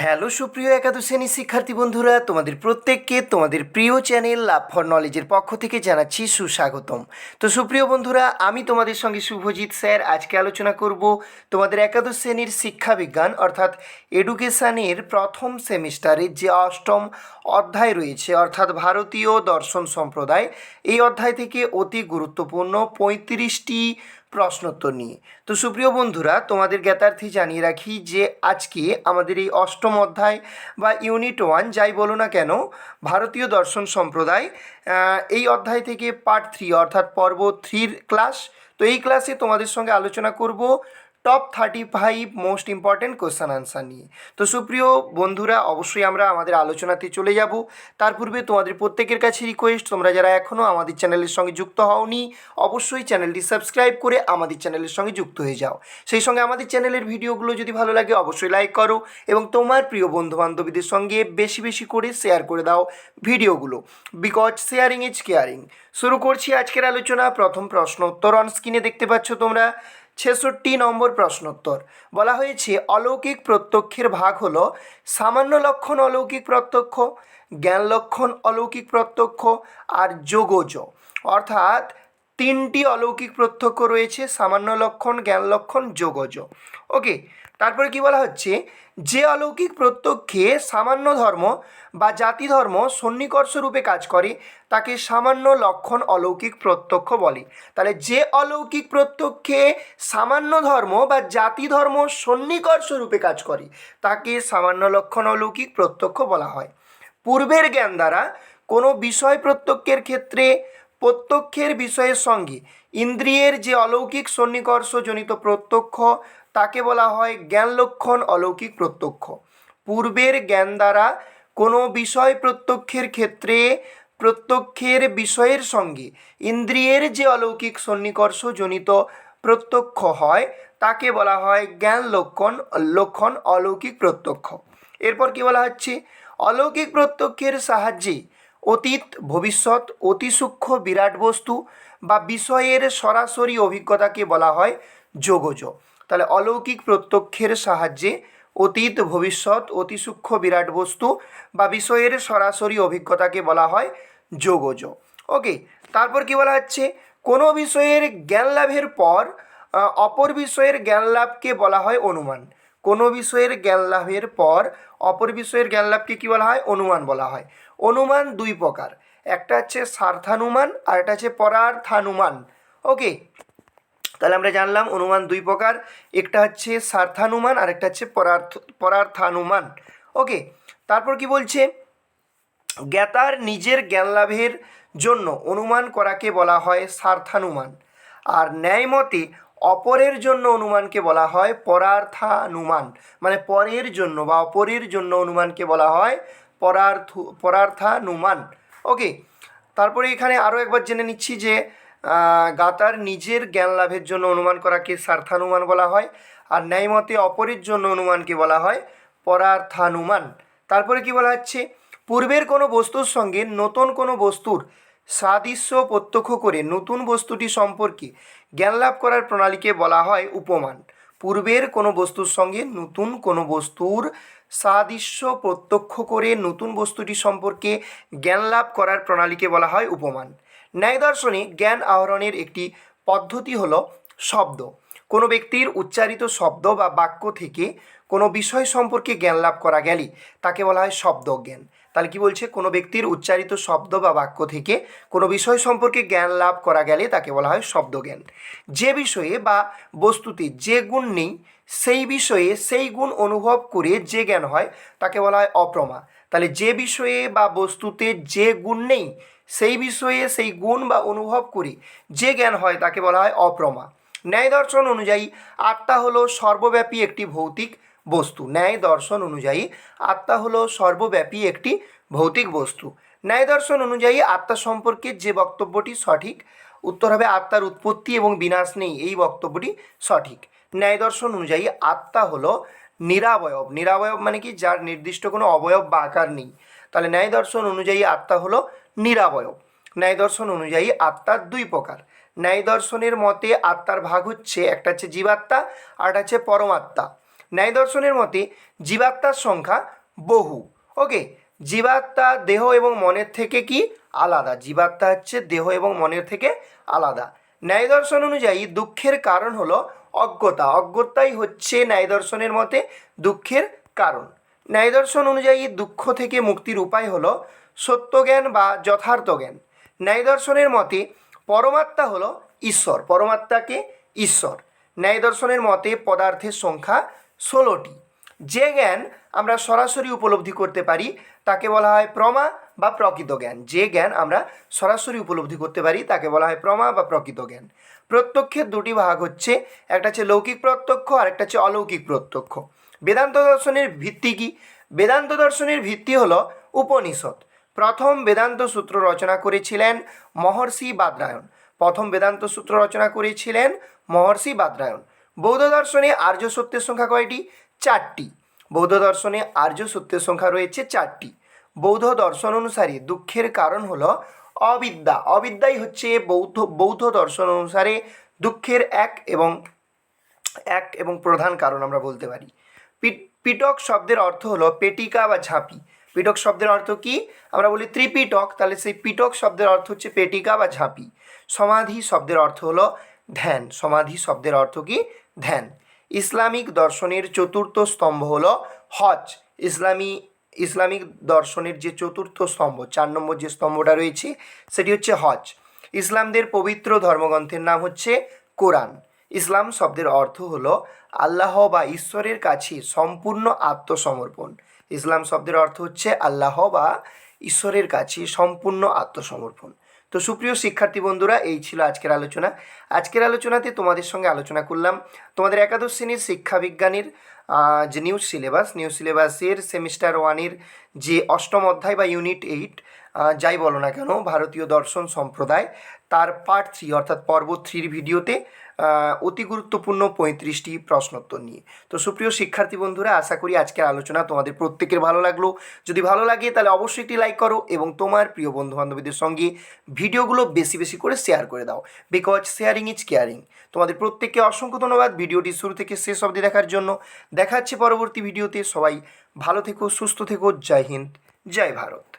Hello সুপ্রিয় একাদশ শ্রেণির শিক্ষার্থী বন্ধুরা, তোমাদের প্রত্যেককে তোমাদের প্রিয় চ্যানেল লাভ ফর নলেজের পক্ষ থেকে জানাচ্ছি সুস্বাগতম। তো সুপ্রিয় বন্ধুরা, আমি তোমাদের সঙ্গে শুভজিৎ স্যার, আজকে আলোচনা করব তোমাদের একাদশ শ্রেণির শিক্ষা বিজ্ঞান অর্থাৎ এডুকেশানের প্রথম সেমিস্টারের যে অষ্টম অধ্যায় রয়েছে, অর্থাৎ ভারতীয় দর্শন সম্প্রদায়, এই অধ্যায় থেকে অতি গুরুত্বপূর্ণ পঁয়ত্রিশটি প্রশ্নোত্তর নিয়ে। তো সুপ্রিয় বন্ধুরা, তোমাদের জ্ঞাতার্থী জানিয়ে রাখি যে আজকে আমাদের এই অষ্টম অধ্যায় বা ইউনিট ওয়ান, যাই বলো না কেন, ভারতীয় দর্শন সম্প্রদায় এই অধ্যায় থেকে পার্ট থ্রি, অর্থাৎ পর্ব থ্রির ক্লাস। তো এই ক্লাসে তোমাদের সঙ্গে আলোচনা করব top thirty five most important question answer নিয়ে। তো সুপ্রিয় বন্ধুরা, অবশ্যই আমরা আমাদের আলোচনাতে চলে যাব। তার পূর্বে তোমাদের প্রত্যেকের কাছে রিকোয়েস্ট তোমরা যারা এখনও আমাদের চ্যানেলের সঙ্গে যুক্ত হওনি, অবশ্যই চ্যানেলটি সাবস্ক্রাইব করে আমাদের চ্যানেলের সঙ্গে যুক্ত হয়ে যাও। সেই সঙ্গে আমাদের চ্যানেলের ভিডিওগুলো যদি ভালো লাগে, অবশ্যই লাইক করো এবং তোমার প্রিয় বন্ধু বান্ধবীদের সঙ্গে বেশি বেশি করে শেয়ার করে দাও ভিডিওগুলো। বিকজ শেয়ারিং ইজ কেয়ারিং শুরু করছি আজকের আলোচনা। প্রথম প্রশ্ন, উত্তর অন স্ক্রিনে দেখতে পাচ্ছ তোমরা। ছেষট্টি নম্বর প্রশ্নোত্তর। বলা হয়েছে, অলৌকিক প্রত্যক্ষের ভাগ হলো সামান্য লক্ষণ অলৌকিক প্রত্যক্ষ জ্ঞান লক্ষণ অলৌকিক প্রত্যক্ষ, আর যোগজ। অর্থাৎ তিনটি অলৌকিক প্রত্যক্ষ রয়েছে, সামান্য লক্ষণ, জ্ঞান লক্ষণ, যোগজ। ওকে, তারপরে কি বলা হচ্ছে? যে অলৌকিক প্রত্যক্ষে সামান্য ধর্ম বা জাতি ধর্ম সন্নিকর্ষ রূপে কাজ করে, তাকে সামান্য লক্ষণ অলৌকিক প্রত্যক্ষ বলে। তাহলে যে অলৌকিক প্রত্যক্ষে সামান্য ধর্ম বা জাতি ধর্ম সন্নিকর্ষ রূপে কাজ করে, তাকে সামান্য লক্ষণ অলৌকিক প্রত্যক্ষ বলা হয়। পূর্বের জ্ঞান দ্বারা কোনো বিষয় প্রত্যক্ষের ক্ষেত্রে প্রত্যক্ষের বিষয়ের সঙ্গে। ইন্দ্রিয়ের যে অলৌকিক সন্নিকর্ষজনিত প্রত্যক্ষ, তাকে বলা হয় জ্ঞান লক্ষণ অলৌকিক প্রত্যক্ষ। পূর্বের জ্ঞান দ্বারা কোনো বিষয় প্রত্যক্ষের ক্ষেত্রে প্রত্যক্ষের বিষয়ের সঙ্গে ইন্দ্রিয়ের যে অলৌকিক সন্নিকর্ষজনিত প্রত্যক্ষ হয়, তাকে বলা হয় জ্ঞান লক্ষণ লক্ষণ অলৌকিক প্রত্যক্ষ। এরপর কি বলা হচ্ছে? অলৌকিক প্রত্যক্ষের সাহায্যে অতীত, ভবিষ্যৎ, অতি সূক্ষ্ম বিরাট বস্তু বা বিষয়ের সরাসরি অভিজ্ঞতাকে বলা হয় যোগজ। তাহলে অলৌকিক প্রত্যক্ষের সাহায্যে অতীত, ভবিষ্যৎ, অতি সূক্ষ্ম বিরাট বস্তু বা বিষয়ের সরাসরি অভিজ্ঞতাকে বলা হয় যোগজ। ওকে, তারপর কি বলা হচ্ছে? কোনো বিষয়ের জ্ঞান লাভের পর অপর বিষয়ের জ্ঞান লাভকে বলা হয় অনুমান। কোনো বিষয়ের জ্ঞান লাভের পর অপর বিষয়ের জ্ঞান লাভকে কী বলা হয়? অনুমান বলা হয়। অনুমান দুই প্রকার। একটা হচ্ছে স্বার্থানুমান আর একটা হচ্ছে পরার্থানুমান। ওকে তাহলে আমরা জানলাম অনুমান দুই প্রকার। একটা হচ্ছে স্বার্থানুমান আর একটা হচ্ছে পরার্থ, পরার্থানুমান। ওকে তারপর কি বলছে? জ্ঞাতার নিজের জ্ঞান লাভের জন্য অনুমান করাকে বলা হয় স্বার্থানুমান আর ন্যায়মতে অপরের জন্য অনুমানকে বলা হয় পরার্থানুমান। মানে পরের জন্য বা অপরের জন্য অনুমানকে বলা হয় পরার্থ, পরার্থানুমান। ওকে তারপরে এখানে আরও একবার জেনে নিচ্ছি যে গাতার নিজের জ্ঞান লাভের জন্য অনুমান করাকে স্বার্থানুমান বলা হয়, আর ন্যায়মতে অপরের জন্য অনুমানকে বলা হয় পরার্থানুমান। তারপরে কি বলা হচ্ছে? পূর্বের কোনো বস্তুর সঙ্গে নতুন কোনো বস্তুর সাদৃশ্য প্রত্যক্ষ করে নতুন বস্তুটি সম্পর্কে জ্ঞান লাভ করার প্রণালীকে বলা হয় উপমান। পূর্বের কোনো বস্তুর সঙ্গে নতুন কোনো বস্তুর সাদৃশ্য প্রত্যক্ষ করে নতুন বস্তুটি সম্পর্কে জ্ঞান লাভ করার প্রণালীকে বলা হয় উপমান। ন্যায় দর্শনে জ্ঞান আহরণের একটি পদ্ধতি হলো শব্দ। কোনো ব্যক্তির উচ্চারিত শব্দ বা বাক্য থেকে কোনো বিষয় সম্পর্কে জ্ঞান লাভ করা গেলে তাকে বলা হয় শব্দ জ্ঞান তাহলে কি বলছে? কোনো ব্যক্তির উচ্চারিত শব্দ বা বাক্য থেকে কোনো বিষয় সম্পর্কে জ্ঞান লাভ করা গেলে তাকে বলা হয় শব্দ জ্ঞান যে বিষয়ে বা বস্তুতে যে গুণ নেই, সেই বিষয়ে সেই গুণ অনুভব করে যে জ্ঞান হয়, তাকে বলা হয় অপ্রমা। তাহলে যে বিষয়ে বা বস্তুতে যে গুণ নেই, সেই বিষয়ে সেই গুণ বা অনুভব করে যে জ্ঞান হয়, তাকে বলা হয় অপ্রমা। ন্যায় দর্শন অনুযায়ী আত্মা হলো সর্বব্যাপী একটি ভৌতিক বস্তু। ন্যায় দর্শন অনুযায়ী আত্মা হলো সর্বব্যাপী একটি ভৌতিক বস্তু। ন্যায় দর্শন অনুযায়ী আত্মা সম্পর্কে যে বক্তব্যটি সঠিক, উত্তর হবে আত্মার উৎপত্তি এবং বিনাশ নেই, এই বক্তব্যটি সঠিক। ন্যায় দর্শন অনুযায়ী আত্মা হলো নিরাবয়ব। নিরাবয়ব মানে কি? যার নির্দিষ্ট কোনো অবয়ব বা আকার নেই। তাহলে ন্যায় দর্শন অনুযায়ী আত্মা হলো নিরাবয়ব। ন্যায় দর্শন অনুযায়ী আত্মার দুই প্রকার। ন্যায় দর্শনের মতে আত্মার ভাগ হচ্ছে, একটা হচ্ছে জীবাত্মা আর হচ্ছে পরমাত্মা। ন্যায় দর্শনের মতে জীবাত্মার সংখ্যা বহু। ওকে জীবাত্মা দেহ এবং মনের থেকে কি আলাদা? জীবাত্মা হচ্ছে দেহ এবং মনের থেকে আলাদা। ন্যায় দর্শন অনুযায়ী দুঃখের কারণ হলো অজ্ঞতা। অজ্ঞতাই হচ্ছে ন্যায় দর্শনের মতে দুঃখের কারণ। ন্যায় দর্শন অনুযায়ী দুঃখ থেকে মুক্তির উপায় হলো সত্যজ্ঞান বা যথার্থ জ্ঞান ন্যায় দর্শনের মতে পরমাত্মা হলো ঈশ্বর। পরমাত্মাকে ঈশ্বর। ন্যায় দর্শনের মতে পদার্থের সংখ্যা ষোলোটি। যে জ্ঞান আমরা সরাসরি উপলব্ধি করতে পারি, তাকে বলা হয় প্রমা বা প্রকৃত জ্ঞান। যে জ্ঞান আমরা সরাসরি উপলব্ধি করতে পারি, তাকে বলা হয় প্রমা বা প্রকৃত জ্ঞান। প্রত্যক্ষের দুটি ভাগ হচ্ছে, একটা হচ্ছে লৌকিক প্রত্যক্ষ আর একটা হচ্ছে অলৌকিক প্রত্যক্ষ। বেদান্ত দর্শনের ভিত্তি কী? বেদান্ত দর্শনের ভিত্তি হল উপনিষদ। প্রথম বেদান্ত সূত্র রচনা করেছিলেন মহর্ষি বাদরায়ণ। প্রথম বেদান্ত সূত্র রচনা করেছিলেন মহর্ষি বাদরায়ণ। বৌদ্ধ দর্শনে আর্য সত্যের সংখ্যা কয়টি? চারটি। বৌদ্ধ দর্শনে আর্য সত্যের সংখ্যা রয়েছে চারটি। বৌদ্ধ দর্শন অনুসারে দুঃখের কারণ হলো অবিদ্যা। অবিদ্যাই হচ্ছে বৌদ্ধ বৌদ্ধ দর্শন অনুসারে দুঃখের এক এবং এক এবং প্রধান কারণ আমরা বলতে পারি। পিট- পিটক শব্দের অর্থ হলো পেটিকা বা ঝাঁপি। পিটক শব্দের অর্থ কি? আমরা বলি ত্রিপিটক, তাহলে সেই পিটক শব্দের অর্থ হচ্ছে পেটিকা বা ঝাঁপি। সমাধি শব্দের অর্থ হলো ধ্যান। সমাধি শব্দের অর্থ কি? ধ্যান। ইসলামিক দর্শনের চতুর্থ স্তম্ভ হলো হজ। ইসলামী, ইসলামিক দর্শনের যে চতুর্থ স্তম্ভ, চার নম্বর যে স্তম্ভটা রয়েছে, সেটি হচ্ছে হজ। ইসলামদের পবিত্র ধর্মগ্রন্থের নাম হচ্ছে কোরআন। ইসলাম শব্দের অর্থ হলো আল্লাহ বা ঈশ্বরের কাছে সম্পূর্ণ আত্মসমর্পণ। ইসলাম শব্দের অর্থ হচ্ছে আল্লাহ বা ঈশ্বরের কাছে সম্পূর্ণ আত্মসমর্পণ। তো সুপ্রিয় শিক্ষার্থী বন্ধুরা, এই ছিল আজকের আলোচনা। আজকের আলোচনাতে তোমাদের সঙ্গে আলোচনা করলাম তোমাদের একাদশ শ্রেণির শিক্ষাবিজ্ঞানীর যে নিউ সিলেবাস নিউ সিলেবাসের সেমিস্টার ওয়ানের যে অষ্টম অধ্যায় বা ইউনিট এইট যাই বলো না কেন, ভারতীয় দর্শন সম্প্রদায় তার পার্ট থ্রি অর্থাৎ পর্ব থ্রির ভিডিওতে অতি গুরুত্বপূর্ণ পঁয়ত্রিশটি প্রশ্নোত্তর নিয়ে। তো সুপ্রিয় শিক্ষার্থী বন্ধুরা, আশা করি আজকের আলোচনা তোমাদের প্রত্যেকের ভালো লাগল। যদি ভালো লাগে, তাহলে অবশ্যই একটি লাইক করো এবং তোমার প্রিয় বন্ধু বান্ধবীদের সঙ্গে ভিডিওগুলো বেশি বেশি করে শেয়ার করে দাও। বিকজ শেয়ারিং ইজ কেয়ারিং তোমাদের প্রত্যেককে অসংখ্য ধন্যবাদ ভিডিওটি শুরু থেকে শেষ অবধি দেখার জন্য। দেখা হচ্ছে পরবর্তী ভিডিওতে। সবাই ভালো থেকো, সুস্থ থেকো। জয় হিন্দ, জয় ভারত।